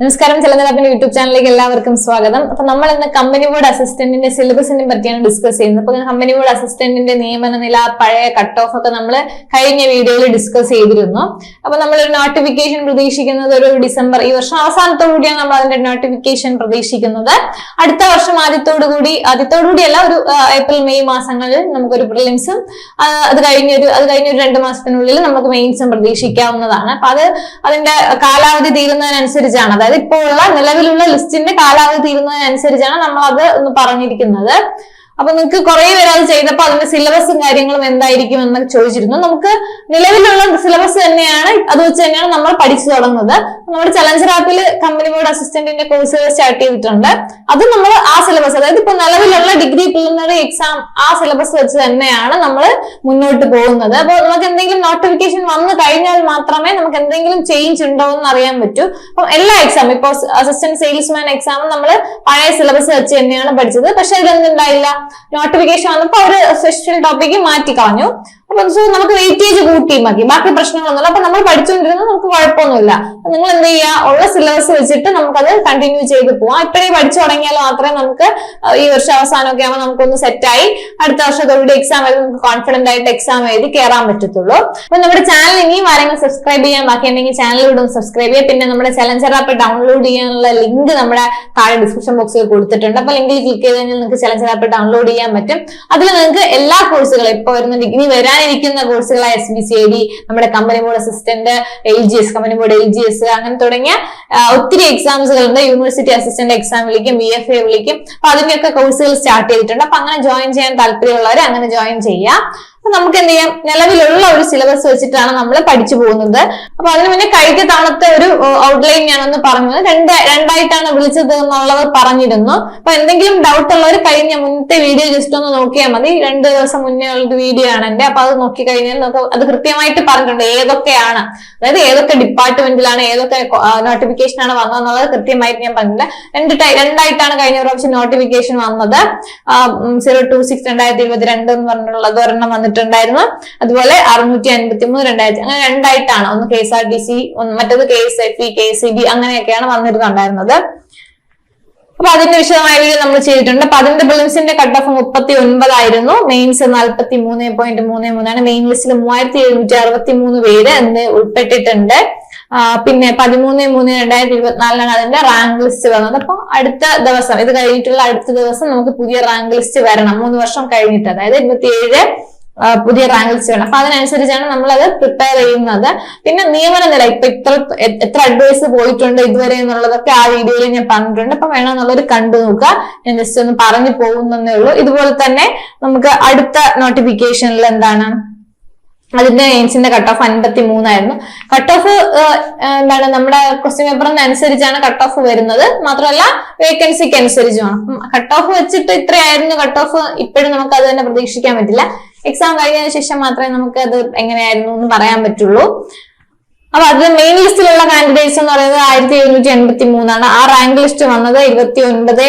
നമസ്കാരം ചലനലാപ്പിന്റെ യൂട്യൂബ് ചാനലിലേക്ക് എല്ലാവർക്കും സ്വാഗതം. അപ്പൊ നമ്മൾ ഇന്ന് കമ്പനി ബോർഡ് അസിസ്റ്റന്റിന്റെ സിലബസിനെ പറ്റിയാണ് ഡിസ്കസ് ചെയ്യുന്നത്. അപ്പൊ കമ്പനി ബോർഡ് അസിസ്റ്റന്റിന്റെ നിയമന നില പഴയ കട്ട് ഓഫ് ഒക്കെ നമ്മൾ കഴിഞ്ഞ വീഡിയോയിൽ ഡിസ്കസ് ചെയ്തിരുന്നു. അപ്പൊ നമ്മൾ ഒരു നോട്ടിഫിക്കേഷൻ പ്രതീക്ഷിക്കുന്നത് ഒരു ഡിസംബർ ഈ വർഷം അവസാനത്തോടു കൂടിയാണ് നമ്മൾ അതിന്റെ നോട്ടിഫിക്കേഷൻ പ്രതീക്ഷിക്കുന്നത്. അടുത്ത വർഷം ആദ്യത്തോടുകൂടി കൂടി ആദ്യത്തോടു കൂടിയല്ല ഒരു ഏപ്രിൽ മെയ് മാസങ്ങളിൽ നമുക്കൊരു പ്രിലിംസും അത് കഴിഞ്ഞൊരു അത് കഴിഞ്ഞൊരു രണ്ട് മാസത്തിനുള്ളിൽ നമുക്ക് മെയിൻസും പ്രതീക്ഷിക്കാവുന്നതാണ്. അപ്പൊ അത് അതിന്റെ കാലാവധി തീരുന്നതിനനുസരിച്ചാണ് അതായത് ഇപ്പോൾ ഉള്ള നിലവിലുള്ള ലിസ്റ്റിന്റെ കാലാവധി തീരുന്നതിനനുസരിച്ചാണ് നമ്മൾ അത് ഒന്ന് പറഞ്ഞിരിക്കുന്നത്. അപ്പൊ നിങ്ങൾക്ക് കുറെ പേര് അത് ചെയ്തപ്പോൾ അതിന്റെ സിലബസും കാര്യങ്ങളും എന്തായിരിക്കും എന്ന് ചോദിച്ചിരുന്നു. നമുക്ക് നിലവിലുള്ള സിലബസ് തന്നെയാണ് അത് വെച്ച് തന്നെയാണ് നമ്മൾ പഠിച്ചു തുടങ്ങുന്നത്. നമ്മുടെ ചലഞ്ചർ ആപ്പിൽ കമ്പനി ബോർഡ് അസിസ്റ്റന്റിന്റെ കോഴ്സ് സ്റ്റാർട്ട് ചെയ്തിട്ടുണ്ട്. അത് നമ്മൾ ആ സിലബസ് അതായത് ഇപ്പൊ നിലവിലുള്ള ഡിഗ്രി പ്രിലിമിനറി എക്സാം ആ സിലബസ് വെച്ച് തന്നെയാണ് നമ്മൾ മുന്നോട്ട് പോകുന്നത്. അപ്പോൾ നമുക്ക് എന്തെങ്കിലും നോട്ടിഫിക്കേഷൻ വന്നു കഴിഞ്ഞാൽ മാത്രമേ നമുക്ക് എന്തെങ്കിലും ചേഞ്ച് ഉണ്ടോ എന്ന് അറിയാൻ പറ്റൂ. അപ്പം എല്ലാ എക്സാം ഇപ്പോൾ അസിസ്റ്റന്റ് സെയിൽസ്മാൻ എക്സാം നമ്മൾ പഴയ സിലബസ് വെച്ച് തന്നെയാണ് പഠിച്ചത്. പക്ഷെ ഇതിലെന്തുണ്ടായില്ല? നോട്ടിഫിക്കേഷൻ വന്നപ്പോൾ ഒരു സ്പെഷ്യൽ ടോപ്പിക്ക് മാറ്റി കളഞ്ഞു. അപ്പൊ സോ നമുക്ക് വെയിറ്റേജ് കൂട്ടി മതി. ബാക്കി പ്രശ്നങ്ങളൊന്നുമില്ല അപ്പൊ നമ്മൾ പഠിച്ചുകൊണ്ടിരുന്നത് നമുക്ക് കുഴപ്പമൊന്നുമില്ല. നിങ്ങൾ എന്ത് ചെയ്യുക? ഉള്ള സിലബസ് വെച്ചിട്ട് നമുക്കത് കണ്ടിന്യൂ ചെയ്ത് പോവാം. ഇപ്പോഴേ പഠിച്ചു തുടങ്ങിയാൽ മാത്രമേ നമുക്ക് ഈ വർഷം അവസാനമൊക്കെ ആകുമ്പോൾ നമുക്കൊന്ന് സെറ്റായി അടുത്ത വർഷത്തോടെ എക്സാം എഴുതി നമുക്ക് കോൺഫിഡന്റ് ആയിട്ട് എക്സാം എഴുതി കയറാൻ പറ്റത്തുള്ളൂ. അപ്പൊ നമ്മുടെ ചാനൽ ഇനിയും ആരെങ്കിലും സബ്സ്ക്രൈബ് ചെയ്യാൻ ബാക്കിയുണ്ടെങ്കിൽ ചാനലിലൂടെ ഒന്ന് സബ്സ്ക്രൈബ് ചെയ്യുക. പിന്നെ നമ്മുടെ ചലഞ്ചർ ആപ്പ് ഡൗൺലോഡ് ചെയ്യാനുള്ള ലിങ്ക് നമ്മുടെ താഴെ ഡിസ്ക്രിപ്ഷൻ ബോക്സിൽ കൊടുത്തിട്ടുണ്ട്. അപ്പൊ ലിങ്കിൽ ക്ലിക്ക് ചെയ്ത് കഴിഞ്ഞാൽ നിങ്ങൾക്ക് ചലഞ്ചർ ആപ്പ് ഡൗൺലോഡ് ചെയ്യാൻ പറ്റും. അതിൽ നിങ്ങൾക്ക് എല്ലാ കോഴ്സുകളും ഇപ്പൊ വരുന്ന ഇനി വരാനിരിക്കുന്ന കോഴ്സുകളായ S B C I D നമ്മുടെ company board assistant L G S company board L G S അങ്ങനെ തുടങ്ങിയ ഒത്തിരി എക്സാംസുകളുണ്ട് യൂണിവേഴ്സിറ്റി അസിസ്റ്റന്റ് എക്സാം വിളിക്കും ബി എഫ് എ വിളിക്കും. അപ്പൊ അതിന്റെയൊക്കെ കോഴ്സുകൾ സ്റ്റാർട്ട് ചെയ്തിട്ടുണ്ട്. അപ്പൊ അങ്ങനെ ജോയിൻ ചെയ്യാൻ താല്പര്യമുള്ളവർ അങ്ങനെ ജോയിൻ ചെയ്യാം. നമുക്ക് എന്ത് ചെയ്യാം? നിലവിലുള്ള ഒരു സിലബസ് വെച്ചിട്ടാണ് നമ്മൾ പഠിച്ചു പോകുന്നത്. അപ്പൊ അതിന് മുന്നേ കഴിഞ്ഞ തവണത്തെ ഒരു ഔട്ട്ലൈൻ ഞാനൊന്ന് പറഞ്ഞത് രണ്ട് രണ്ടായിട്ടാണ് വിളിച്ചത് എന്നുള്ളത് പറഞ്ഞിരുന്നു. അപ്പൊ എന്തെങ്കിലും ഡൗട്ട് ഉള്ളവർ കഴിഞ്ഞ മുന്നത്തെ വീഡിയോ ജസ്റ്റ് ഒന്ന് നോക്കിയാൽ മതി. രണ്ട് ദിവസം മുന്നേ ഉള്ള വീഡിയോ ആണ് എന്റെ അപ്പൊ അത് നോക്കി കഴിഞ്ഞാൽ നമുക്ക് അത് കൃത്യമായിട്ട് പറഞ്ഞിട്ടുണ്ട് ഏതൊക്കെയാണ്. അതായത് ഏതൊക്കെ ഡിപ്പാർട്ട്മെന്റിലാണ് ഏതൊക്കെ നോട്ടിഫിക്കേഷൻ ആണ് വന്നതെന്നുള്ളത് കൃത്യമായിട്ട് ഞാൻ പറഞ്ഞില്ല രണ്ട് രണ്ടായിട്ടാണ് കഴിഞ്ഞ പ്രാവശ്യം നോട്ടിഫിക്കേഷൻ വന്നത്. സീറോ ടു സിക്സ് രണ്ടായിരത്തി ഇരുപത്തിരണ്ട് എന്ന് പറഞ്ഞിട്ടുള്ളത് ഒരെണ്ണം വന്നിട്ടുണ്ടായിരുന്നു അതുപോലെ അറുന്നൂറ്റി അൻപത്തി മൂന്ന് രണ്ടായിരത്തി അങ്ങനെ രണ്ടായിട്ടാണ്. ഒന്ന് K S R T C മറ്റത് K S F E K S C B അങ്ങനെയൊക്കെയാണ് വന്നിരുന്നുണ്ടായിരുന്നത്. അപ്പൊ അതിന്റെ വിശദമായ വീഡിയോ നമ്മൾ ചെയ്തിട്ടുണ്ട്. അപ്പൊ അതിന്റെ പ്രിലിംസിന്റെ കട്ട് ഓഫ് മുപ്പത്തി ഒൻപതായിരുന്നു മെയിൻസ് നാൽപ്പത്തി മൂന്ന് പോയിന്റ് മൂന്ന് മൂന്നാണ് മെയിൻ ലിസ്റ്റിൽ മൂവായിരത്തി എഴുന്നൂറ്റി അറുപത്തി മൂന്ന് പേര് എന്ന് ഉൾപ്പെട്ടിട്ടുണ്ട്. പിന്നെ പതിമൂന്ന് മൂന്ന് രണ്ടായിരത്തി ഇരുപത്തിനാലിനാണ് അതിന്റെ റാങ്ക് ലിസ്റ്റ് വന്നത്. അപ്പൊ അടുത്ത ദിവസം ഇത് കഴിഞ്ഞിട്ടുള്ള അടുത്ത ദിവസം നമുക്ക് പുതിയ റാങ്ക് ലിസ്റ്റ് വരണം. മൂന്ന് വർഷം കഴിഞ്ഞിട്ട് അതായത് ഇരുപത്തിയേഴ് ആ, പുതിയ റാങ്ക് ലിസ്റ്റ് വേണം അപ്പൊ അതിനനുസരിച്ചാണ് നമ്മൾ അത് പ്രിപ്പയർ ചെയ്യുന്നത്. പിന്നെ നിയമന നില ഇപ്പൊ ഇത്ര എത്ര അഡ്വൈസ് പോയിട്ടുണ്ട് ഇതുവരെ എന്നുള്ളതൊക്കെ ആ വീഡിയോയിൽ ഞാൻ പറഞ്ഞിട്ടുണ്ട്. അപ്പൊ വേണമെന്നുള്ളത് കണ്ടു നോക്കുക. ഞാൻ ജസ്റ്റ് ഒന്ന് പറഞ്ഞു പോകുന്നേ ഉള്ളൂ. ഇതുപോലെ തന്നെ നമുക്ക് അടുത്ത നോട്ടിഫിക്കേഷനിൽ എന്താണ്? അതിന്റെ എയിംസിന്റെ കട്ട് ഓഫ് അൻപത്തി മൂന്നായിരുന്നു കട്ട് ഓഫ് എന്താണ് നമ്മുടെ ക്വസ്റ്റ്യൻ പേപ്പറിന് അനുസരിച്ചാണ് കട്ട് ഓഫ് വരുന്നത്. മാത്രമല്ല വേക്കൻസിക്ക് അനുസരിച്ചുമാണ് കട്ട് ഓഫ് വെച്ചിട്ട് ഇത്രയായിരുന്നു കട്ട് ഓഫ് ഇപ്പോഴും നമുക്ക് അത് തന്നെ പ്രതീക്ഷിക്കാൻ പറ്റില്ല. എക്സാം കഴിഞ്ഞതിന് ശേഷം മാത്രമേ നമുക്ക് അത് എങ്ങനെയായിരുന്നു എന്ന് പറയാൻ പറ്റുള്ളൂ. അപ്പൊ അത് മെയിൻ ലിസ്റ്റിലുള്ള കാൻഡിഡേറ്റ്സ് എന്ന് പറയുന്നത് ആയിരത്തി എഴുന്നൂറ്റി എൺപത്തി മൂന്നാണ് ആ റാങ്ക് ലിസ്റ്റ് വന്നത് ഇരുപത്തി ഒൻപത്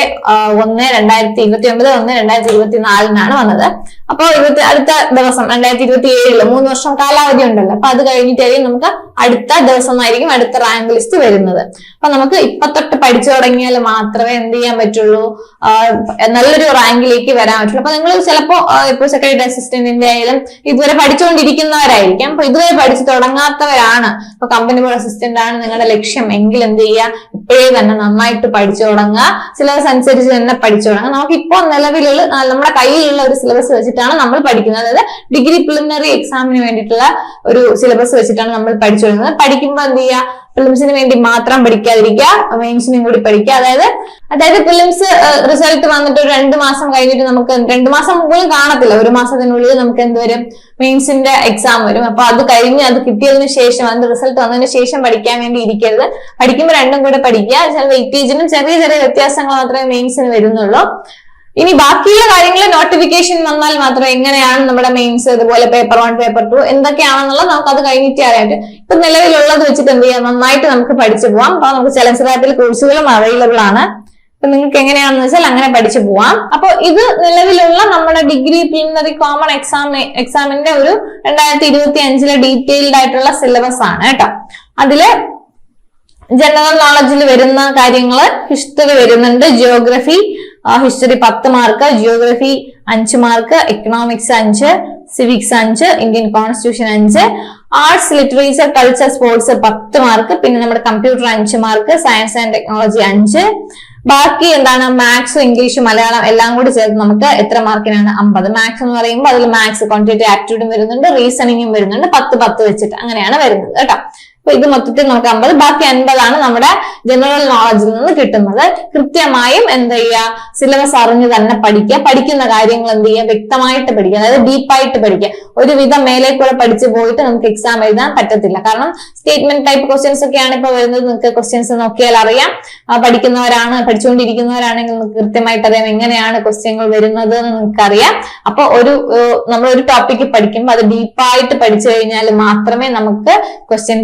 ഒന്ന് രണ്ടായിരത്തി ഇരുപത്തി ഒൻപത് ഒന്ന് രണ്ടായിരത്തി ഇരുപത്തി നാലിനാണ് വന്നത്. അപ്പൊ ഇരുപത്തി അടുത്ത ദിവസം രണ്ടായിരത്തി ഇരുപത്തി ഏഴിൽ മൂന്ന് വർഷം കാലാവധി ഉണ്ടല്ലോ. അപ്പൊ അത് കഴിഞ്ഞിട്ടായിരിക്കും നമുക്ക് അടുത്ത ദിവസമായിരിക്കും അടുത്ത റാങ്ക് ലിസ്റ്റ് വരുന്നത്. അപ്പൊ നമുക്ക് ഇപ്പൊ തൊട്ട് പഠിച്ചു തുടങ്ങിയാൽ മാത്രമേ എന്ത് ചെയ്യാൻ പറ്റുള്ളൂ? നല്ലൊരു റാങ്കിലേക്ക് വരാൻ പറ്റുള്ളൂ. അപ്പൊ നിങ്ങൾ ചിലപ്പോ ഇപ്പൊ സെക്രട്ടറി അസിസ്റ്റന്റിന്റെ ആയാലും ഇതുവരെ പഠിച്ചുകൊണ്ടിരിക്കുന്നവരായിരിക്കാം. അപ്പൊ ഇതുവരെ പഠിച്ചു തുടങ്ങാത്തവരാണ് ഇപ്പൊ കമ്പനി ബോർഡ് അസിസ്റ്റന്റ് ആണ് നിങ്ങളുടെ ലക്ഷ്യം എങ്കിൽ എന്ത് ചെയ്യുക ഇപ്പോഴേ തന്നെ നന്നായിട്ട് പഠിച്ചു തുടങ്ങുക. സിലബസ് അനുസരിച്ച് തന്നെ പഠിച്ചു തുടങ്ങുക. നമുക്ക് ഇപ്പോൾ നിലവിലുള്ള നമ്മുടെ കയ്യിലുള്ള ഒരു സിലബസ് വെച്ചിട്ടാണ് നമ്മൾ പഠിക്കുന്നത്. അതായത് ഡിഗ്രി പ്രിലിമിനറി എക്സാമിന് വേണ്ടിയിട്ടുള്ള ഒരു സിലബസ് വെച്ചിട്ടാണ് നമ്മൾ പഠിച്ചു തുടങ്ങുന്നത്. പഠിക്കുമ്പോൾ എന്ത് ചെയ്യുക പ്രിലിംസിന് വേണ്ടി മാത്രം പഠിക്കാതിരിക്കുക മെയിൻസിനും കൂടി പഠിക്കുക. അതായത് അതായത് പ്രിലിംസ് റിസൾട്ട് വന്നിട്ട് രണ്ട് മാസം കഴിഞ്ഞിട്ട് നമുക്ക് രണ്ട് മാസം പോലും കാണത്തില്ല. ഒരു മാസത്തിനുള്ളിൽ നമുക്ക് എന്ത് വരും? മെയിൻസിന്റെ എക്സാം വരും. അപ്പൊ അത് കഴിഞ്ഞ് അത് കിട്ടിയതിന് ശേഷം അതിന്റെ റിസൾട്ട് വന്നതിന് ശേഷം പഠിക്കാൻ വേണ്ടി ഇരിക്കരുത്. പഠിക്കുമ്പോൾ രണ്ടും കൂടെ പഠിക്കുക. ചില വെയിറ്റേജിനും ചെറിയ ചെറിയ വ്യത്യാസങ്ങൾ മാത്രമേ മെയിൻസിന് വരുന്നുള്ളൂ. ഇനി ബാക്കിയുള്ള കാര്യങ്ങൾ നോട്ടിഫിക്കേഷൻ വന്നാൽ മാത്രം എങ്ങനെയാണ് നമ്മുടെ മെയിൻസ് ഇതുപോലെ പേപ്പർ വൺ പേപ്പർ ടു എന്തൊക്കെയാണെന്നുള്ളത് നമുക്ക് അത് കഴിഞ്ഞിട്ട് അറിയാനായിട്ട് ഇപ്പൊ നിലവിലുള്ളത് വെച്ചിട്ട് എന്ത് ചെയ്യാം? നന്നായിട്ട് നമുക്ക് പഠിച്ചു പോവാം. അപ്പൊ നമുക്ക് ചലച്ചിത്രത്തിൽ കോഴ്സുകളും അവൈലബിൾ ആണ്. അപ്പൊ നിങ്ങൾക്ക് എങ്ങനെയാണെന്ന് വെച്ചാൽ അങ്ങനെ പഠിച്ചു പോവാം. അപ്പൊ ഇത് നിലവിലുള്ള നമ്മുടെ ഡിഗ്രി പ്രിലിമിനറി കോമൺ എക്സാം എക്സാമിന്റെ ഒരു രണ്ടായിരത്തി ഇരുപത്തി അഞ്ചിലെ ഡീറ്റെയിൽഡ് ആയിട്ടുള്ള സിലബസ് ആണ് കേട്ടോ. അതിൽ ജനറൽ നോളജിൽ വരുന്ന കാര്യങ്ങൾ ഹിസ്റ്ററി വരുന്നുണ്ട് ജിയോഗ്രഫി ഹിസ്റ്ററി പത്ത് മാർക്ക് ജിയോഗ്രഫി അഞ്ച് മാർക്ക് എക്കണോമിക്സ് അഞ്ച് സിവിക്സ് അഞ്ച് ഇന്ത്യൻ കോൺസ്റ്റിറ്റ്യൂഷൻ അഞ്ച് ആർട്സ് ലിറ്ററേച്ചർ കൾച്ചർ സ്പോർട്സ് പത്ത് മാർക്ക് പിന്നെ നമ്മുടെ കമ്പ്യൂട്ടർ അഞ്ച് മാർക്ക് സയൻസ് ആൻഡ് ടെക്നോളജി അഞ്ച്. ബാക്കി എന്താണ് മാത്സും ഇംഗ്ലീഷ് മലയാളം എല്ലാം കൂടി ചേർത്ത് നമുക്ക് എത്ര മാർക്കിനാണ് അമ്പത് മാത്സ് എന്ന് പറയുമ്പോൾ അതിൽ മാത്സ് ക്വാണ്ടിറ്റി ആപ്റ്റിറ്റ്യൂഡും വരുന്നുണ്ട് റീസണിങ്ങും വരുന്നുണ്ട് പത്ത് പത്ത് വെച്ചിട്ട് അങ്ങനെയാണ് വരുന്നത് കേട്ടോ. അപ്പൊ ഇത് മൊത്തത്തിൽ നമുക്ക് അമ്പത് ബാക്കി അൻപതാണ് നമ്മുടെ ജനറൽ നോളജിൽ നിന്ന് കിട്ടുന്നത്. കൃത്യമായും എന്ത് ചെയ്യുക? സിലബസ് അറിഞ്ഞ് തന്നെ പഠിക്കുക. പഠിക്കുന്ന കാര്യങ്ങൾ എന്ത് ചെയ്യുക? വ്യക്തമായിട്ട് പഠിക്കുക. അതായത് ഡീപ്പായിട്ട് പഠിക്കുക. ഒരുവിധം മേലെ കൂടെ പഠിച്ചു പോയിട്ട് നമുക്ക് എക്സാം എഴുതാൻ പറ്റത്തില്ല. കാരണം സ്റ്റേറ്റ്മെന്റ് ടൈപ്പ് ക്വസ്റ്റ്യൻസ് ഒക്കെയാണ് ഇപ്പൊ വരുന്നത്. നിങ്ങൾക്ക് ക്വസ്റ്റ്യൻസ് നോക്കിയാൽ അറിയാം. പഠിക്കുന്നവരാണ് പഠിച്ചുകൊണ്ടിരിക്കുന്നവരാണെങ്കിൽ നിങ്ങൾക്ക് കൃത്യമായിട്ട് അറിയാം എങ്ങനെയാണ് ക്വസ്റ്റ്യങ്ങൾ വരുന്നത് എന്ന് നിങ്ങൾക്ക് അറിയാം അപ്പൊ ഒരു നമ്മൾ ഒരു ടോപ്പിക്ക് പഠിക്കുമ്പോൾ അത് ഡീപ്പായിട്ട് പഠിച്ചു കഴിഞ്ഞാൽ മാത്രമേ നമുക്ക് ക്വസ്റ്റ്യൻ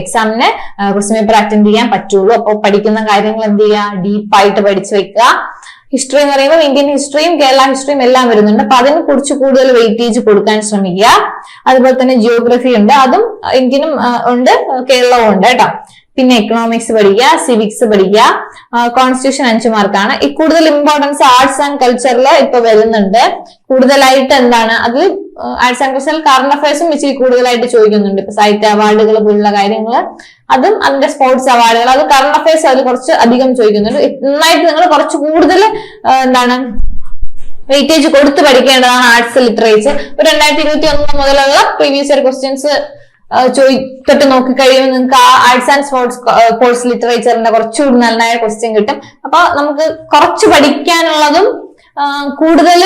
എക്സാമിന് ക്വസ്റ്റ്യൻ പേപ്പർ അറ്റൻഡ് ചെയ്യാൻ പറ്റുള്ളൂ. അപ്പോൾ പഠിക്കുന്ന കാര്യങ്ങൾ എന്ത് ചെയ്യുക ഡീപ്പായിട്ട് പഠിച്ചു വെക്കുക. ഹിസ്റ്ററി എന്ന് പറയുമ്പോൾ ഇന്ത്യൻ ഹിസ്റ്ററിയും കേരള ഹിസ്റ്ററിയും എല്ലാം വരുന്നുണ്ട്. അപ്പൊ അതിന് കുറിച്ച് കൂടുതൽ വെയിറ്റേജ് കൊടുക്കാൻ ശ്രമിക്കുക. അതുപോലെ തന്നെ ജിയോഗ്രഫി ഉണ്ട്. അതും ഇന്ത്യനും ഉണ്ട് കേരളവും ഉണ്ട് കേട്ടോ. പിന്നെ എക്കണോമിക്സ് പഠിക്കുക സിവിക്സ് പഠിക്കുക. കോൺസ്റ്റിറ്റ്യൂഷൻ അഞ്ചു മാർക്കാണ് ഈ കൂടുതൽ ഇമ്പോർട്ടൻസ് ആർട്സ് ആൻഡ് കൾച്ചറിൽ ഇപ്പൊ വരുന്നുണ്ട്. കൂടുതലായിട്ട് എന്താണ്? അതിൽ ആർട്സ് ആൻഡ് കൾച്ചറൽ കറണ്ട് അഫയേഴ്സും ഇച്ചിരി കൂടുതലായിട്ട് ചോദിക്കുന്നുണ്ട്. ഇപ്പൊ സാഹിത്യ അവാർഡുകൾ പോലുള്ള കാര്യങ്ങൾ അതും അതിന്റെ സ്പോർട്സ് അവാർഡുകൾ അത് കറണ്ട് അഫയേഴ്സ് അതിൽ കുറച്ച് അധികം ചോദിക്കുന്നുണ്ട്. നന്നായിട്ട് നിങ്ങൾ കുറച്ച് കൂടുതൽ എന്താണ് വെയിറ്റേജ് കൊടുത്ത് പഠിക്കേണ്ടതാണ് ആർട്സ് ലിറ്ററേച്ചർ ഒരു രണ്ടായിരത്തി ഇരുപത്തി ഒന്ന് മുതലുള്ള പ്രീവിയസ് ഇയർ ക്വസ്റ്റ്യൻസ് ചോദിച്ചിട്ട് നോക്കി കഴിയുമ്പോൾ നിങ്ങൾക്ക് ആ ആർട്സ് ആൻഡ് സ്പോർട്സ് കോഴ്സ് ലിറ്ററേച്ചറിന്റെ കുറച്ചുകൂടി നന്നായ ക്വസ്റ്റ്യൻ കിട്ടും. അപ്പൊ നമുക്ക് കുറച്ച് പഠിക്കാനുള്ളതും കൂടുതൽ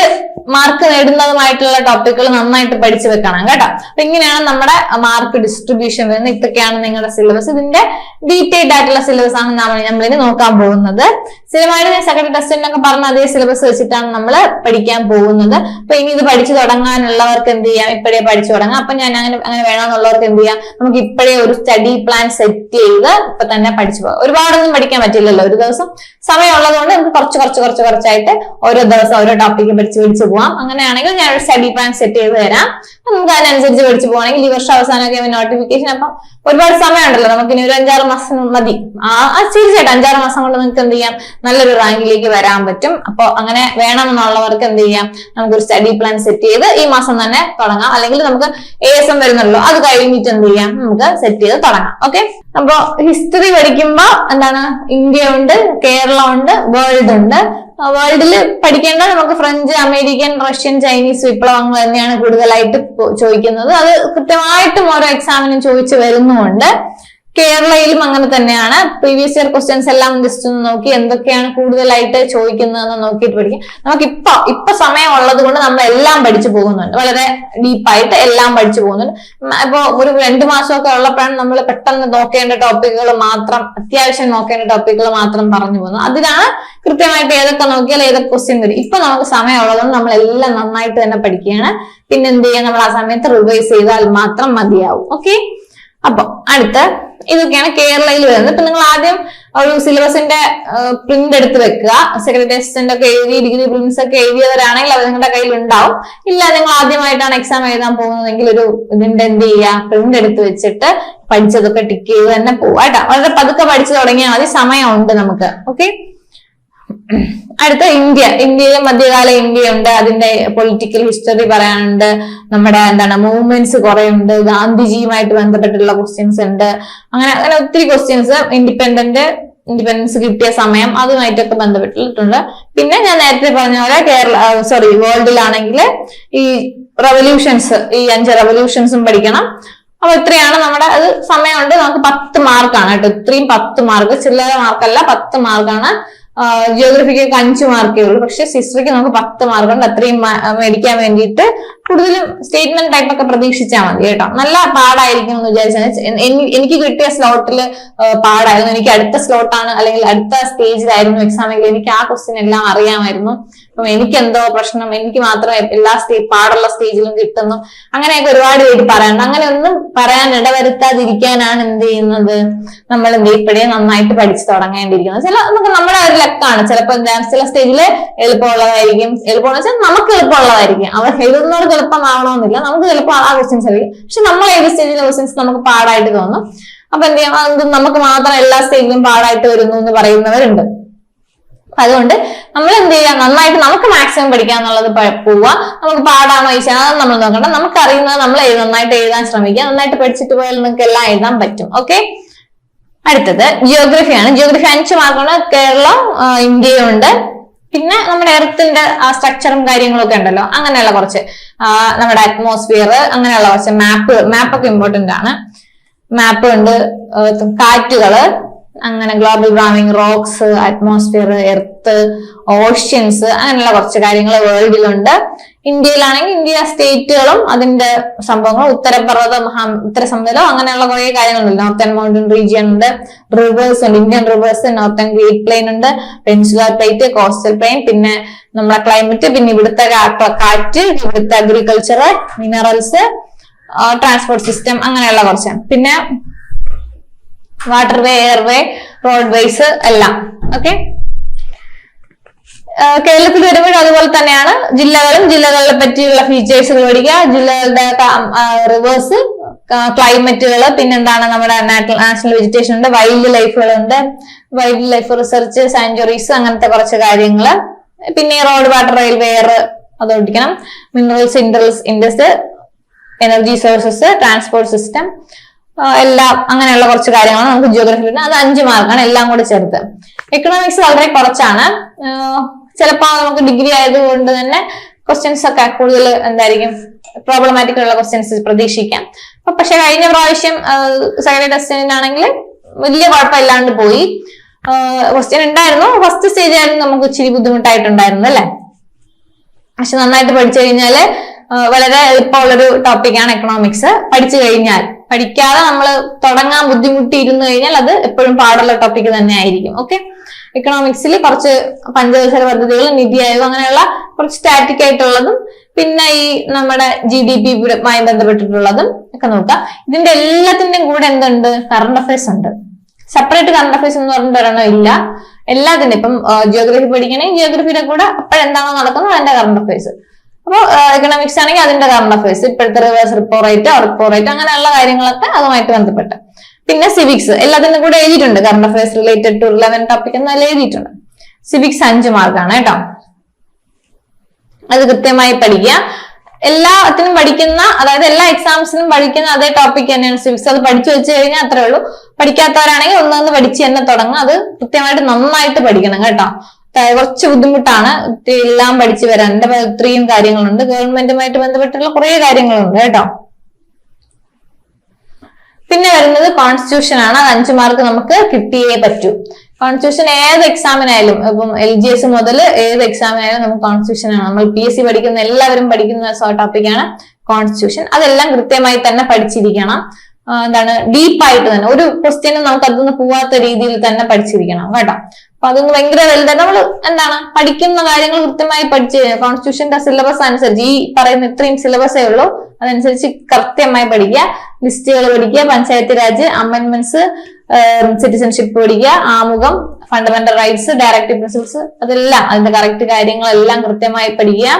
മാർക്ക് നേടുന്നതുമായിട്ടുള്ള ടോപ്പിക്കുകൾ നന്നായിട്ട് പഠിച്ചു വെക്കണം കേട്ടോ. അപ്പൊ ഇങ്ങനെയാണ് നമ്മുടെ മാർക്ക് ഡിസ്ട്രിബ്യൂഷൻ വരുന്നത്. ഇതൊക്കെയാണ് നിങ്ങളുടെ സിലബസ് ഇതിന്റെ ഡീറ്റെയിൽഡ് ആയിട്ടുള്ള സിലബസ് ആണ് നമ്മൾ ഇനി നോക്കാൻ പോകുന്നത്. സ്ഥിരമായിട്ട് ഞാൻ സെക്കൻഡ് ടെസ്റ്റിനൊക്കെ പറഞ്ഞ അതേ സിലബസ് വെച്ചിട്ടാണ് നമ്മൾ പഠിക്കാൻ പോകുന്നത്. അപ്പൊ ഇനി ഇത് പഠിച്ചു തുടങ്ങാനുള്ളവർക്ക് എന്ത് ചെയ്യാം? ഇപ്പോഴേ പഠിച്ചു തുടങ്ങാം. അപ്പൊ ഞാൻ അങ്ങനെ അങ്ങനെ വേണമെന്നുള്ളവർക്ക് എന്ത് ചെയ്യാം? നമുക്ക് ഇപ്പോഴേ ഒരു സ്റ്റഡി പ്ലാൻ സെറ്റ് ചെയ്ത് ഇപ്പൊ തന്നെ പഠിച്ചു പോകാം. ഒരുപാടൊന്നും പഠിക്കാൻ പറ്റില്ലല്ലോ. ഒരു ദിവസം സമയം സമയമുള്ളതുകൊണ്ട് നമുക്ക് കുറച്ച് കുറച്ച് കുറച്ച് കുറച്ചായിട്ട് ഓരോ ദിവസം ഓരോ ടോപ്പിക്ക് പഠിച്ച് പഠിച്ചു പോവാം. അങ്ങനെയാണെങ്കിൽ ഞാൻ ഒരു സ്റ്റഡി പ്ലാൻ സെറ്റ് ചെയ്ത് തരാം. നമുക്ക് അതിനനുസരിച്ച് പഠിച്ചു പോകണമെങ്കിൽ ഈ വർഷം അവസാനമൊക്കെ നോട്ടിഫിക്കേഷൻ അപ്പം ഒരുപാട് സമയമുണ്ടല്ലോ. നമുക്ക് ഇനി ഒരു അഞ്ചാറ് മാസം മതി. ആ തീർച്ചയായിട്ടും അഞ്ചാറ് മാസം കൊണ്ട് നിങ്ങൾക്ക് എന്ത് ചെയ്യാം? നല്ലൊരു റാങ്കിലേക്ക് വരാൻ പറ്റും. അപ്പൊ അങ്ങനെ വേണമെന്നുള്ളവർക്ക് എന്ത് ചെയ്യാം? നമുക്കൊരു സ്റ്റഡി പ്ലാൻ സെറ്റ് ചെയ്ത് ഈ മാസം തന്നെ തുടങ്ങാം. അല്ലെങ്കിൽ നമുക്ക് എ എസ് എം വരുന്നുള്ളൂ അത് കഴിഞ്ഞിട്ട് എന്ത് ചെയ്യാം? നമുക്ക് സെറ്റ് ചെയ്ത് തുടങ്ങാം. ഓക്കെ അപ്പൊ ഹിസ്റ്ററി പഠിക്കുമ്പോ എന്താണ്? ഇന്ത്യ ഉണ്ട് കേരളം ഉണ്ട് വേൾഡ് ഉണ്ട്. വേൾഡിൽ പഠിക്കേണ്ട നമുക്ക് ഫ്രഞ്ച് അമേരിക്കൻ റഷ്യൻ ചൈനീസ് വിപ്ലവങ്ങൾ തന്നെയാണ് കൂടുതലായിട്ട് ചോദിക്കുന്നത്. അത് കൃത്യമായിട്ടും ഓരോ എക്സാമിനും ചോദിച്ചു വരുന്നുമുണ്ട്. കേരളയിലും അങ്ങനെ തന്നെയാണ്. പ്രീവിയസ് ഇയർ ക്വസ്റ്റ്യൻസ് എല്ലാം ജസ്റ്റ് ഒന്ന് നോക്കി എന്തൊക്കെയാണ് കൂടുതലായിട്ട് ചോദിക്കുന്നതെന്ന് നോക്കിയിട്ട് പഠിക്കാം. നമുക്ക് ഇപ്പൊ ഇപ്പൊ സമയം ഉള്ളത് കൊണ്ട് നമ്മൾ എല്ലാം പഠിച്ചു പോകുന്നുണ്ട്. വളരെ ഡീപ്പായിട്ട് എല്ലാം പഠിച്ചു പോകുന്നുണ്ട്. ഇപ്പോ ഒരു രണ്ടു മാസമൊക്കെ ഉള്ളപ്പോഴാണ് നമ്മൾ പെട്ടെന്ന് നോക്കേണ്ട ടോപ്പിക്കുകൾ മാത്രം അത്യാവശ്യം നോക്കേണ്ട ടോപ്പിക്കുകൾ മാത്രം പറഞ്ഞു പോകുന്നത്. അതിനാണ് കൃത്യമായിട്ട് ഏതൊക്കെ നോക്കിയാൽ ഏതൊക്കെ ക്വസ്റ്റ്യൻ വരും. ഇപ്പൊ നമുക്ക് സമയം ഉള്ളതുകൊണ്ട് നമ്മൾ എല്ലാം നന്നായിട്ട് തന്നെ പഠിക്കുകയാണ്. പിന്നെ എന്ത് ചെയ്യാം? നമ്മൾ ആ സമയത്ത് റിവൈസ് ചെയ്താൽ മാത്രം മതിയാവും. ഓക്കെ അപ്പൊ അടുത്ത ഇതൊക്കെയാണ് കേരളയിൽ വരുന്നത്. ഇപ്പൊ നിങ്ങൾ ആദ്യം ഒരു സിലബസിന്റെ പ്രിന്റ് എടുത്ത് വെക്കുക. സെക്രട്ടറി അസിസ്റ്റന്റ് ഒക്കെ എഴുതി ഡിഗ്രി പ്രിന്റ്സ് ഒക്കെ എഴുതിയവരാണെങ്കിൽ അത് നിങ്ങളുടെ കയ്യിൽ ഉണ്ടാവും. ഇല്ല നിങ്ങൾ ആദ്യമായിട്ടാണ് എക്സാം എഴുതാൻ പോകുന്നതെങ്കിൽ ഒരു ഇതിന്റെ എന്ത് ചെയ്യുക? പ്രിന്റ് എടുത്ത് വെച്ചിട്ട് പഠിച്ചതൊക്കെ ടിക്ക് ചെയ്ത് തന്നെ പോവാട്ടോ വളരെ പതുക്കെ പഠിച്ചു തുടങ്ങിയാൽ മതി. സമയമുണ്ട് നമുക്ക്. ഓക്കെ അടുത്ത ഇന്ത്യ. ഇന്ത്യയിലെ മധ്യകാല ഇന്ത്യ ഉണ്ട് അതിന്റെ പൊളിറ്റിക്കൽ ഹിസ്റ്ററി പറയാനുണ്ട്. നമ്മുടെ എന്താണ് മൂവ്മെന്റ്സ് കുറെ ഉണ്ട് ഗാന്ധിജിയുമായിട്ട് ബന്ധപ്പെട്ടുള്ള ക്വസ്റ്റ്യൻസ് ഉണ്ട്. അങ്ങനെ അങ്ങനെ ഒത്തിരി ക്വസ്റ്റ്യൻസ് ഇൻഡിപെൻഡന്റ് ഇൻഡിപെൻഡൻസ് കിട്ടിയ സമയം അതുമായിട്ടൊക്കെ ബന്ധപ്പെട്ടിട്ടുണ്ട്. പിന്നെ ഞാൻ നേരത്തെ പറഞ്ഞ പോലെ കേരള സോറി വേൾഡിലാണെങ്കിൽ ഈ റവല്യൂഷൻസ് ഈ അഞ്ച് റവല്യൂഷൻസും പഠിക്കണം. അപ്പൊ ഇത്രയാണ് നമ്മുടെ അത് സമയമുണ്ട്. നമുക്ക് പത്ത് മാർക്കാണ് കേട്ടോ. ഇത്രയും പത്ത് മാർക്ക് ചില്ലറ മാർക്കല്ല പത്ത് മാർക്കാണ് ജിയോഗ്രഫിക്ക് അഞ്ച് മാർക്കേ ഉള്ളൂ. പക്ഷെ സിസ്റ്ററിക്ക് നമുക്ക് പത്ത് മാർക്ക് ഉണ്ട്. അത്രയും മേടിക്കാൻ വേണ്ടിയിട്ട് കൂടുതലും സ്റ്റേറ്റ്മെന്റ് ടൈപ്പ് ഒക്കെ പ്രതീക്ഷിച്ചാൽ മതി കേട്ടോ. നല്ല പാടായിരിക്കും എന്ന് വിചാരിച്ചാൽ എനിക്ക് കിട്ടിയ സ്ലോട്ടിൽ പാടായിരുന്നു. എനിക്ക് അടുത്ത സ്ലോട്ടാണ് അല്ലെങ്കിൽ അടുത്ത സ്റ്റേജിലായിരുന്നു എക്സാം എങ്കിൽ എനിക്ക് ആ ക്വസ്റ്റ്യൻ എല്ലാം അറിയാമായിരുന്നു. അപ്പം എനിക്ക് എന്തോ പ്രശ്നം. എനിക്ക് മാത്രം എല്ലാ സ്റ്റേ പാടുള്ള സ്റ്റേജിലും കിട്ടുന്നു. അങ്ങനെയൊക്കെ ഒരുപാട് പേര് പറയാനുണ്ട് അങ്ങനെ ഒന്നും പറയാൻ ഇടവരുത്താതിരിക്കാനാണ് എന്ത് ചെയ്യുന്നത്? നമ്മൾ എന്ത്? ഇപ്പോഴേ നന്നായിട്ട് പഠിച്ചു തുടങ്ങേണ്ടിയിരിക്കുന്നത് ചില നമുക്ക് നമ്മുടെ ഒരു ലക്കാണ്. ചിലപ്പോൾ ചില സ്റ്റേജിൽ എളുപ്പമുള്ളതായിരിക്കും. എളുപ്പമെന്ന് വെച്ചാൽ നമുക്ക് എളുപ്പമുള്ളതായിരിക്കും. അവർ എഴുതുന്നവർക്ക് എളുപ്പമാവണമെന്നില്ല. നമുക്ക് ചിലപ്പോൾ ആ ക്വസ്റ്റ്യൻസ് ആയിരിക്കും പക്ഷെ നമ്മൾ ഏത് സ്റ്റേജിലെ ക്വസ്റ്റ്യൻസ് നമുക്ക് പാടായിട്ട് തോന്നും. അപ്പൊ എന്ത് ചെയ്യാം അത് നമുക്ക് മാത്രം എല്ലാ സ്റ്റേജിലും പാടായിട്ട് വരുന്നു എന്ന് പറയുന്നവരുണ്ട്. അതുകൊണ്ട് നമ്മൾ എന്ത് ചെയ്യുക നന്നായിട്ട് നമുക്ക് മാക്സിമം പഠിക്കാം എന്നുള്ളത് പോവുക നമുക്ക് പാടാണോ ചോദിച്ചാൽ അത് നമ്മൾ നോക്കണ്ട. നമുക്ക് അറിയുന്നത് നമ്മൾ നന്നായിട്ട് എഴുതാൻ ശ്രമിക്കുക നന്നായിട്ട് പഠിച്ചിട്ട് പോയാൽ നിങ്ങൾക്ക് എല്ലാം എഴുതാൻ പറ്റും. ഓക്കെ? അടുത്തത് ജിയോഗ്രഫിയാണ് ജിയോഗ്രഫി അഞ്ച് മാർക്കാണ് കേരളം ഇന്ത്യയുണ്ട്. പിന്നെ നമ്മുടെ എർത്തിന്റെ ആ സ്ട്രക്ചറും കാര്യങ്ങളൊക്കെ ഉണ്ടല്ലോ. അങ്ങനെയുള്ള കുറച്ച് നമ്മുടെ അറ്റ്മോസ്ഫിയർ അങ്ങനെയുള്ള കുറച്ച് മാപ്പ് മാപ്പൊക്കെ ഇമ്പോർട്ടന്റ് ആണ്. മാപ്പ് ഉണ്ട് കാറ്റുകൾ അങ്ങനെ global warming rocks atmosphere earth oceans അങ്ങനെയുള്ള കുറച്ച് കാര്യങ്ങൾ വേൾഡിലുണ്ട് ഇന്ത്യയിലാണെങ്കിൽ ഇന്ത്യ സ്റ്റേറ്റുകളും അതിന്റെ സംഭവങ്ങളും ഉത്തരപർവത മഹാ ഉത്തരസമുദ്രം അങ്ങനെയുള്ള കുറെ കാര്യങ്ങളുണ്ട്. നോർത്തേൺ മൗണ്ടൻ റീജിയൻ ഉണ്ട് റിവേഴ്സ് ഉണ്ട് Indian rivers northern great plain ഉണ്ട് പെൻസുലാർ പ്ലേറ്റ് കോസ്റ്റൽ പ്ലെയിൻ പിന്നെ നമ്മുടെ ക്ലൈമറ്റ് പിന്നെ ഇവിടുത്തെ കാറ്റ് ഇവിടുത്തെ അഗ്രികൾച്ചർ മിനറൽസ് ട്രാൻസ്പോർട്ട് സിസ്റ്റം അങ്ങനെയുള്ള കുറച്ച്. പിന്നെ വാട്ടർ വേ എയർവേ റോഡ്വേസ് എല്ലാം. ഓക്കെ കേരളത്തിൽ വരുമ്പോൾ അതുപോലെ തന്നെയാണ്. ജില്ലകളും ജില്ലകളെ പറ്റിയുള്ള ഫീച്ചേഴ്സുകൾ പഠിക്കുക. ജില്ലകളുടെ റിവേഴ്സ് ക്ലൈമറ്റുകൾ പിന്നെന്താണ് നമ്മുടെ നാഷണൽ വെജിറ്റേഷൻ ഉണ്ട് വൈൽഡ് ലൈഫുകളുണ്ട് വൈൽഡ് ലൈഫ് റിസർച്ച് സാഞ്ചുറീസ് അങ്ങനത്തെ കുറച്ച് കാര്യങ്ങൾ. പിന്നെ റോഡ് വാട്ടർ റെയിൽവേ എയർ അത് പഠിക്കണം. മിനറൽസ് ഇൻഡൽസ് ഇൻഡസ് എനർജി സോഴ്സസ് ട്രാൻസ്പോർട്ട് സിസ്റ്റം എല്ലാം അങ്ങനെയുള്ള കുറച്ച് കാര്യങ്ങളാണ് നമുക്ക് ജിയോഗ്രഫി വരുന്നത് അത് അഞ്ച് മാർക്കാണ് എല്ലാം കൂടെ ചേർത്ത്. എക്കണോമിക്സ് വളരെ കുറച്ചാണ്. ചിലപ്പോൾ നമുക്ക് ഡിഗ്രി ആയതുകൊണ്ട് തന്നെ ക്വസ്റ്റ്യൻസ് ഒക്കെ കൂടുതൽ എന്തായിരിക്കും പ്രോബ്ലമാറ്റിക് ഉള്ള ക്വസ്റ്റ്യൻസ് പ്രതീക്ഷിക്കാം. അപ്പൊ പക്ഷെ കഴിഞ്ഞ പ്രാവശ്യം സെക്കൻഡ് ടെസ്റ്റിനാണെങ്കിൽ വലിയ കുഴപ്പമില്ലാണ്ട് പോയി. ക്വസ്റ്റ്യൻ ഉണ്ടായിരുന്നു. ഫസ്റ്റ് സ്റ്റേജ് ആയിരുന്നു നമുക്ക് ഇച്ചിരി ബുദ്ധിമുട്ടായിട്ടുണ്ടായിരുന്നു അല്ലെ? പക്ഷെ നന്നായിട്ട് പഠിച്ചു കഴിഞ്ഞാൽ വളരെ എളുപ്പമുള്ളൊരു ടോപ്പിക്കാണ് എക്കണോമിക്സ് പഠിച്ചു കഴിഞ്ഞാൽ. പഠിക്കാതെ നമ്മൾ തുടങ്ങാൻ ബുദ്ധിമുട്ടിയിരുന്നു കഴിഞ്ഞാൽ അത് എപ്പോഴും പാടുള്ള ടോപ്പിക് തന്നെ ആയിരിക്കും. ഓക്കെ എക്കണോമിക്സിൽ കുറച്ച് പഞ്ചവത്സര പദ്ധതികൾ നിതി ആയോ അങ്ങനെയുള്ള കുറച്ച് സ്റ്റാറ്റിക് ആയിട്ടുള്ളതും പിന്നെ ഈ നമ്മുടെ ജി ഡി പിയുമായി ബന്ധപ്പെട്ടിട്ടുള്ളതും ഒക്കെ നോക്കാം ഇതിന്റെ എല്ലാത്തിന്റെയും കൂടെ എന്തുണ്ട്? കറണ്ട് അഫയേഴ്സ് ഉണ്ട്. സെപ്പറേറ്റ് കറണ്ട് അഫയേഴ്സ് എന്ന് പറഞ്ഞിട്ട് ഒരെണ്ണം ഇല്ല. എല്ലാത്തിന്റെ ഇപ്പം ജിയോഗ്രഫി പഠിക്കണേ ജിയോഗ്രഫിയുടെ കൂടെ അപ്പോഴെന്താണോ നടക്കുന്നത്? അതിന്റെ കറണ്ട് അഫയേഴ്സ് അപ്പോൾ എക്കണോമിക്സ് ആണെങ്കിൽ അതിന്റെ കറണ്ട് അഫയേഴ്സ് ഇപ്പോഴത്തെ reverse repo rate repo rate അങ്ങനെയുള്ള കാര്യങ്ങളൊക്കെ അതുമായിട്ട് ബന്ധപ്പെട്ട്. പിന്നെ സിവിക്സ് എല്ലാത്തിനും കൂടെ എഴുതിയിട്ടുണ്ട്. Current affairs related to relevant topic എന്നെല്ലാം എഴുതിയിട്ടുണ്ട്. സിവിക്സ് അഞ്ച് മാർക്കാണ് കേട്ടോ. അത് കൃത്യമായി പഠിക്കുക. എല്ലാത്തിനും പഠിക്കുന്ന അതായത് എല്ലാ എക്സാംസിനും പഠിക്കുന്ന അതേ ടോപ്പിക് തന്നെയാണ് സിവിക്സ് അത് പഠിച്ചു വെച്ച് കഴിഞ്ഞാൽ അത്രേ ഉള്ളൂ. പഠിക്കാത്തവരാണെങ്കിൽ ഒന്നൊന്ന് പഠിച്ച് തന്നെ തുടങ്ങും അത് കൃത്യമായിട്ട് നന്നായിട്ട് പഠിക്കണം കേട്ടോ. കുറച്ച് ബുദ്ധിമുട്ടാണ്. എല്ലാം പഠിച്ചു വരാൻ. എന്റെ ഇത്രയും കാര്യങ്ങളുണ്ട്. ഗവൺമെന്റുമായിട്ട് ബന്ധപ്പെട്ടുള്ള കുറെ കാര്യങ്ങളുണ്ട് കേട്ടോ. പിന്നെ വരുന്നത് കോൺസ്റ്റിറ്റ്യൂഷൻ ആണ്. അത് അഞ്ചു മാർക്ക് നമുക്ക് കിട്ടിയേ പറ്റൂ. കോൺസ്റ്റിറ്റ്യൂഷൻ ഏത് എക്സാമിനായാലും ഇപ്പം എൽ ജി എസ് മുതൽ ഏത് എക്സാമിനായാലും നമുക്ക് കോൺസ്റ്റിറ്റ്യൂഷൻ ആണ്. നമ്മൾ പി എസ് സി പഠിക്കുന്ന എല്ലാവരും പഠിക്കുന്ന ടോപ്പിക്കാണ് കോൺസ്റ്റിറ്റ്യൂഷൻ അതെല്ലാം കൃത്യമായി തന്നെ പഠിച്ചിരിക്കണം. എന്താണ് ഡീപ്പായിട്ട് തന്നെ. ഒരു ക്വസ്റ്റ്യനും നമുക്ക് അതൊന്നും പോവാത്ത രീതിയിൽ തന്നെ പഠിച്ചിരിക്കണം കേട്ടോ. അപ്പൊ അതൊന്ന് ഭയങ്കര വലുതാണ്. നമ്മൾ എന്താണ്? പഠിക്കുന്ന കാര്യങ്ങൾ കൃത്യമായി പഠിച്ചു കഴിഞ്ഞാൽ കോൺസ്റ്റിറ്റ്യൂഷന്റെ സിലബസ് അനുസരിച്ച് ഈ പറയുന്ന ഇത്രയും സിലബസേ ഉള്ളൂ. അതനുസരിച്ച് കൃത്യമായി പഠിക്കുക. ലിസ്റ്റുകൾ പഠിക്കുക. പഞ്ചായത്ത് രാജ് അമെന്റ്മെന്റ്സ് സിറ്റിസൺഷിപ്പ് പഠിക്കുക. ആമുഖം ഫണ്ടമെന്റൽ റൈറ്റ്സ് ഡയറക്റ്റീവ് പ്രിൻസിപ്പിൾസ് അതെല്ലാം അതിന്റെ കറക്റ്റ് കാര്യങ്ങളെല്ലാം കൃത്യമായി പഠിക്കുക.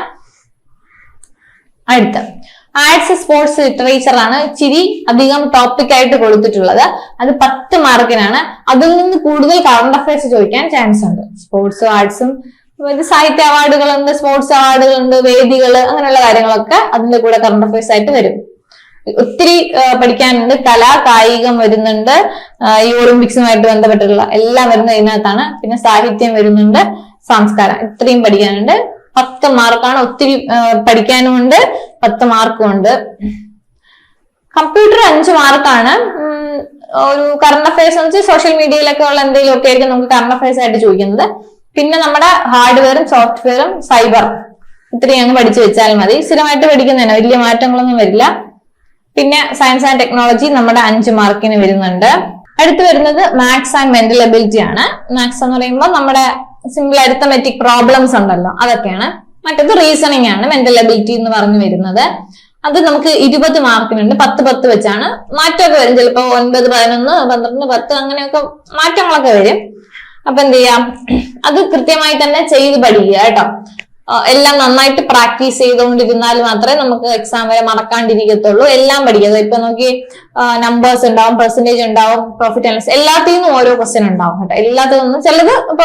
അടുത്ത. ആർട്സ് സ്പോർട്സ് ലിറ്ററേച്ചർ ആണ് ഇച്ചിരി അധികം ടോപ്പിക് ആയിട്ട് കൊടുത്തിട്ടുള്ളത്. അത് പത്ത് മാർക്കിനാണ് അതിൽ നിന്ന് കൂടുതൽ കറണ്ട് അഫയേഴ്സ് ചോദിക്കാൻ ചാൻസ് ഉണ്ട്. സ്പോർട്സും ആർട്സും സാഹിത്യ അവാർഡുകളുണ്ട് സ്പോർട്സ് അവാർഡുകളുണ്ട് വേദികൾ അങ്ങനെയുള്ള കാര്യങ്ങളൊക്കെ അതിന്റെ കൂടെ കറണ്ട് അഫയേഴ്സ് ആയിട്ട് വരും. ഒത്തിരി പഠിക്കാനുണ്ട്. കല കായികം വരുന്നുണ്ട്. ഈ ഒളിമ്പിക്സുമായിട്ട് ബന്ധപ്പെട്ടിട്ടുള്ള എല്ലാം വരുന്നത് ഇതിനകത്താണ്. പിന്നെ സാഹിത്യം വരുന്നുണ്ട്. സംസ്കാരം ഇത്രയും പഠിക്കാനുണ്ട്. പത്ത് മാർക്കാണ് ഒത്തിരി പഠിക്കാനുമുണ്ട് പത്ത് മാർക്കും ഉണ്ട്. കമ്പ്യൂട്ടർ അഞ്ച് മാർക്കാണ്. ഒരു കറണ്ട് അഫയേഴ്സ് എന്ന് വെച്ചാൽ സോഷ്യൽ മീഡിയയിലൊക്കെ ഉള്ള എന്തെങ്കിലും ഒക്കെ ആയിരിക്കും നമുക്ക് കറണ്ട് അഫയേഴ്സ് ആയിട്ട് ചോദിക്കുന്നത്. പിന്നെ നമ്മുടെ ഹാർഡ്വെയറും സോഫ്റ്റ്വെയറും സൈബർ ഇത്രയും അങ്ങ് പഠിച്ചു വെച്ചാൽ മതി. സ്ഥിരമായിട്ട് പഠിക്കുന്നതിന് വലിയ മാറ്റങ്ങളൊന്നും വരില്ല. പിന്നെ സയൻസ് ആൻഡ് ടെക്നോളജി നമ്മുടെ അഞ്ച് മാർക്കിന് വരുന്നുണ്ട്. അടുത്ത് വരുന്നത് മാത്സ് ആൻഡ് മെന്റൽ എബിലിറ്റി ആണ്. മാത്സ് എന്ന് പറയുമ്പോൾ നമ്മുടെ സിമ്പിൾ അരിത്തമെറ്റിക് പ്രോബ്ലംസ് ഉണ്ടല്ലോ അതൊക്കെയാണ്. മറ്റത് റീസണിങ് ആണ് മെന്റൽ എബിലിറ്റി എന്ന് പറഞ്ഞു വരുന്നത്. അത് നമുക്ക് ഇരുപത് മാർക്കിനുണ്ട് പത്ത് പത്ത് വെച്ചാണ്. മാറ്റമൊക്കെ വരും ചിലപ്പോൾ ഒൻപത് പതിനൊന്ന് പന്ത്രണ്ട് പത്ത് അങ്ങനെയൊക്കെ മാറ്റങ്ങളൊക്കെ വരും. അപ്പൊ എന്ത് ചെയ്യാം? അത് കൃത്യമായി തന്നെ ചെയ്ത് പഠിക്കുക കേട്ടോ. എല്ലാം നന്നായിട്ട് പ്രാക്ടീസ് ചെയ്തുകൊണ്ടിരുന്നാൽ മാത്രമേ നമുക്ക് എക്സാം വരെ മറക്കാണ്ടിരിക്കത്തുള്ളൂ. എല്ലാം പഠിക്കുക. ഇപ്പൊ നോക്കി നമ്പേഴ്സ് ഉണ്ടാവും പെർസെന്റേജ് ഉണ്ടാവും പ്രോഫിറ്റ് അനലിസ് എല്ലാത്തിൽ ഓരോ ക്വസ്റ്റ്യൻ ഉണ്ടാവും കേട്ടോ. എല്ലാത്തിൽ നിന്നും ചിലത് ഇപ്പൊ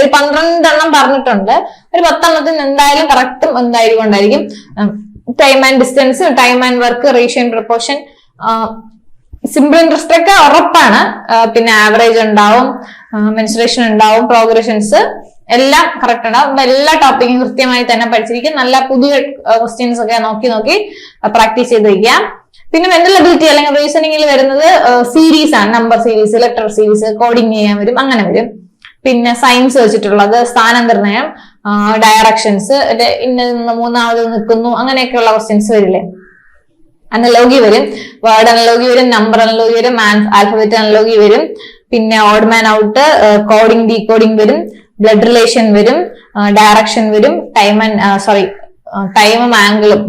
ഒരു പന്ത്രണ്ടെണ്ണം പറഞ്ഞിട്ടുണ്ട്. ഒരു പത്തെണ്ണത്തിന് എന്തായാലും കറക്റ്റും എന്തായാലും ഉണ്ടായിരിക്കും time and distance time and work റേഷ്യൻ and proportion simple interest ഒക്കെ ഉറപ്പാണ്. പിന്നെ ആവറേജ് ഉണ്ടാവും മെൻസുറേഷൻ ഉണ്ടാവും പ്രോഗ്രഷൻസ് എല്ലാം കറക്റ്റ് ആണ്. അപ്പൊ എല്ലാ ടോപ്പിക്കും കൃത്യമായി തന്നെ പഠിച്ചിരിക്കും. നല്ല പുതിയ ക്വസ്റ്റ്യൻസ് ഒക്കെ നോക്കി നോക്കി പ്രാക്ടീസ് ചെയ്ത് വയ്ക്കുക പിന്നെ മെന്റൽ അബിലിറ്റി അല്ലെങ്കിൽ റീസണിങ്ങിൽ വരുന്നത് സീരീസ് ആണ്. Number series letter series coding ചെയ്യാൻ വരും അങ്ങനെ വരും. പിന്നെ സയൻസ് വെച്ചിട്ടുള്ളത് സ്ഥാനനിർണയം ഡയറക്ഷൻസ് ഇന്ന മൂന്നാമത് നിൽക്കുന്നു അങ്ങനെയൊക്കെയുള്ള ക്വസ്റ്റ്യൻസ് വരില്ലേ? അനലോഗി വരും. വേർഡ് അനലോഗി വരും നമ്പർ അനലോഗി വരും ആൽഫബറ്റ് അനലോഗി വരും. പിന്നെ odd man out coding decoding വരും. ബ്ലഡ് റിലേഷൻ വരും ഡയറക്ഷൻ വരും ടൈം ആൻഡ് സോറി ടൈമും ആംഗിളും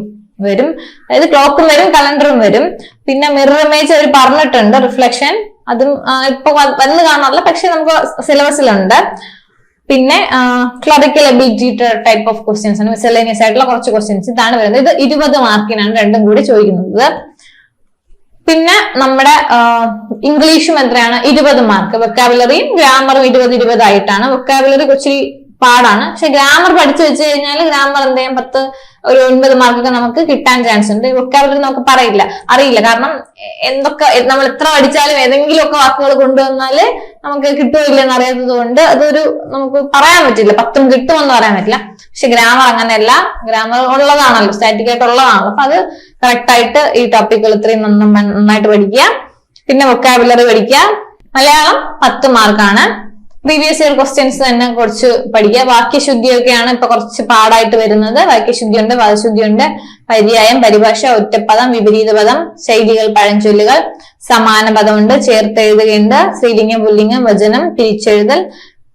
വരും. അതായത് ക്ലോക്കും വരും കലണ്ടറും വരും. പിന്നെ മിറർ ഇമേജ് അവർ പറഞ്ഞിട്ടുണ്ട് റിഫ്ലക്ഷൻ അതും ഇപ്പൊ വന്ന് കാണാറില്ല പക്ഷെ നമുക്ക് സിലബസിലുണ്ട് പിന്നെ clerical ability type of questions ആണ്. മിസലേനിയസ് ആയിട്ടുള്ള കുറച്ച് ക്വസ്റ്റ്യൻസ് ഇതാണ് വരുന്നത്. ഇത് ഇരുപത് മാർക്കിനാണ് രണ്ടും കൂടി ചോദിക്കുന്നത്. പിന്നെ നമ്മുടെ ഇംഗ്ലീഷും എത്രയാണ്? ഇരുപത് മാർക്ക് വെക്കാബുലറിയും ഗ്രാമറും ഇരുപത് ഇരുപതായിട്ടാണ് വെക്കാബുലറി കൊച്ചിരി പാടാണ്. പക്ഷെ ഗ്രാമർ പഠിച്ചു വെച്ച് കഴിഞ്ഞാൽ ഗ്രാമർ എന്ത് ചെയ്യാൻ പത്ത് ഒരു ഒൻപത് മാർക്കൊക്കെ നമുക്ക് കിട്ടാൻ ചാൻസ് ഉണ്ട്. വൊക്കാബുലറി നമുക്ക് പറയില്ല. അറിയില്ല. കാരണം എന്തൊക്കെ നമ്മൾ എത്ര പഠിച്ചാലും ഏതെങ്കിലും ഒക്കെ വാക്കുകൾ കൊണ്ടുവന്നാൽ നമുക്ക് കിട്ടുമോ ഇല്ലെന്ന് അറിയാത്തത് കൊണ്ട് അതൊരു നമുക്ക് പറയാൻ പറ്റില്ല. പത്തും കിട്ടുമെന്ന് പറയാൻ പറ്റില്ല. പക്ഷെ ഗ്രാമർ അങ്ങനെയല്ല. ഗ്രാമർ ഉള്ളതാണല്ലോ. സ്റ്റാറ്റിക് ആയിട്ട് ഉള്ളതാണല്ലോ. അപ്പൊ അത് കറക്റ്റ് ആയിട്ട് ഈ ടോപ്പിക്കുകൾ ഇത്രയും നന്ന- നന്നായിട്ട് പഠിക്കുക. പിന്നെ വൊക്കാബുലറി പഠിക്കുക. മലയാളം പത്ത് മാർക്കാണ് പ്രീവിയസ് ഇയർ ക്വസ്റ്റ്യൻസ് തന്നെ കുറച്ച് പഠിക്കുക. വാക്യശുദ്ധിയൊക്കെയാണ് ഇപ്പൊ കുറച്ച് പാടായിട്ട് വരുന്നത്. വാക്യശുദ്ധിയുണ്ട് പദശുദ്ധിയുണ്ട് പര്യായം പരിഭാഷ ഒറ്റപ്പദം വിപരീത പദം ശൈലികൾ പഴഞ്ചൊല്ലുകൾ സമാന പദമുണ്ട് ചേർത്തെഴുതുകയുണ്ട് സ്ത്രീലിംഗം പുല്ലിംഗം വചനം പിരിച്ചെഴുതൽ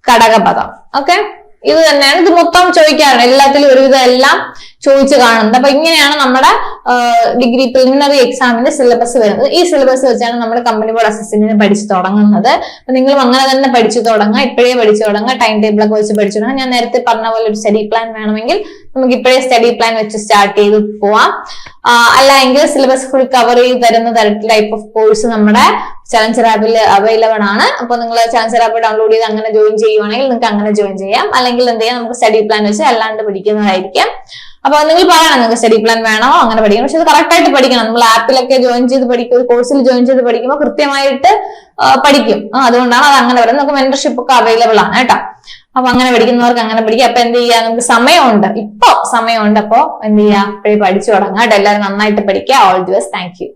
ഘടകപദം. ഓക്കെ ഇത് തന്നെയാണ്. ഇത് മൊത്തം ചോദിക്കാറുണ്ട്. എല്ലാത്തിലും ഒരുവിധം എല്ലാം ചോദിച്ചു കാണുന്നത്. അപ്പൊ ഇങ്ങനെയാണ് നമ്മുടെ ഡിഗ്രി പ്രിലിമിനറി എക്സാമിന്റെ സിലബസ് വരുന്നത്. ഈ സിലബസ് വെച്ചാണ് നമ്മൾ കമ്പനി ബോർഡ് അസിസ്റ്റന്റിന് പഠിച്ചു തുടങ്ങുന്നത്. അപ്പൊ നിങ്ങളും അങ്ങനെ തന്നെ പഠിച്ചു തുടങ്ങുക. ഇപ്പോഴേ പഠിച്ചു തുടങ്ങുക. ടൈം ടേബിൾ ഒക്കെ വെച്ച് പഠിച്ചു തുടങ്ങുക. ഞാൻ നേരത്തെ പറഞ്ഞ പോലെ ഒരു സ്റ്റഡി പ്ലാൻ വേണമെങ്കിൽ നമുക്ക് ഇപ്പോഴേ സ്റ്റഡി പ്ലാൻ വെച്ച് സ്റ്റാർട്ട് ചെയ്ത് പോവാം. അല്ല എങ്കിൽ സിലബസ് ഫുൾ കവർ ചെയ്ത് തരുന്ന തരത്തിൽ ടൈപ്പ് ഓഫ് കോഴ്സ് നമ്മുടെ ചലഞ്ചർ ആപ്പിൽ അവൈലബിൾ ആണ്. അപ്പൊ നിങ്ങൾ ചലഞ്ചർ ആപ്പ് ഡൗൺലോഡ് ചെയ്ത് അങ്ങനെ ജോയിൻ ചെയ്യുവാണെങ്കിൽ നിങ്ങൾക്ക് അങ്ങനെ ജോയിൻ ചെയ്യാം. അല്ലെങ്കിൽ എന്ത് ചെയ്യാം? നമുക്ക് സ്റ്റഡി പ്ലാൻ വെച്ച് അല്ലാണ്ട് പഠിക്കുന്നതായിരിക്കും അപ്പൊ നിങ്ങൾ പറയണം നിങ്ങൾക്ക് സ്റ്റഡി പ്ലാൻ വേണോ? അങ്ങനെ പഠിക്കണം. പക്ഷെ അത് കറക്റ്റ് ആയിട്ട് പഠിക്കണം. നമ്മൾ ആപ്പിലൊക്കെ ജോയിൻ ചെയ്ത് പഠിക്കും ഒരു കോഴ്സിൽ ജോയിൻ ചെയ്ത് പഠിക്കുമ്പോൾ കൃത്യമായിട്ട് പഠിക്കും. അതുകൊണ്ടാണ് അത് അങ്ങനെ വരുന്നത് നമുക്ക് മെന്റർഷിപ്പ് ഒക്കെ അവൈലബിൾ ആണ് കേട്ടോ. അപ്പൊ അങ്ങനെ പഠിക്കുന്നവർക്ക് അങ്ങനെ പഠിക്കാം. അപ്പൊ എന്ത് ചെയ്യാ? നമുക്ക് സമയമുണ്ട്. ഇപ്പോ സമയമുണ്ട്. അപ്പോ എന്ത് ചെയ്യാ? ഇപ്പോഴേ പഠിച്ചു തുടങ്ങാം കേട്ടോ. എല്ലാവരും നന്നായിട്ട് പഠിക്കുക. All Divas thank you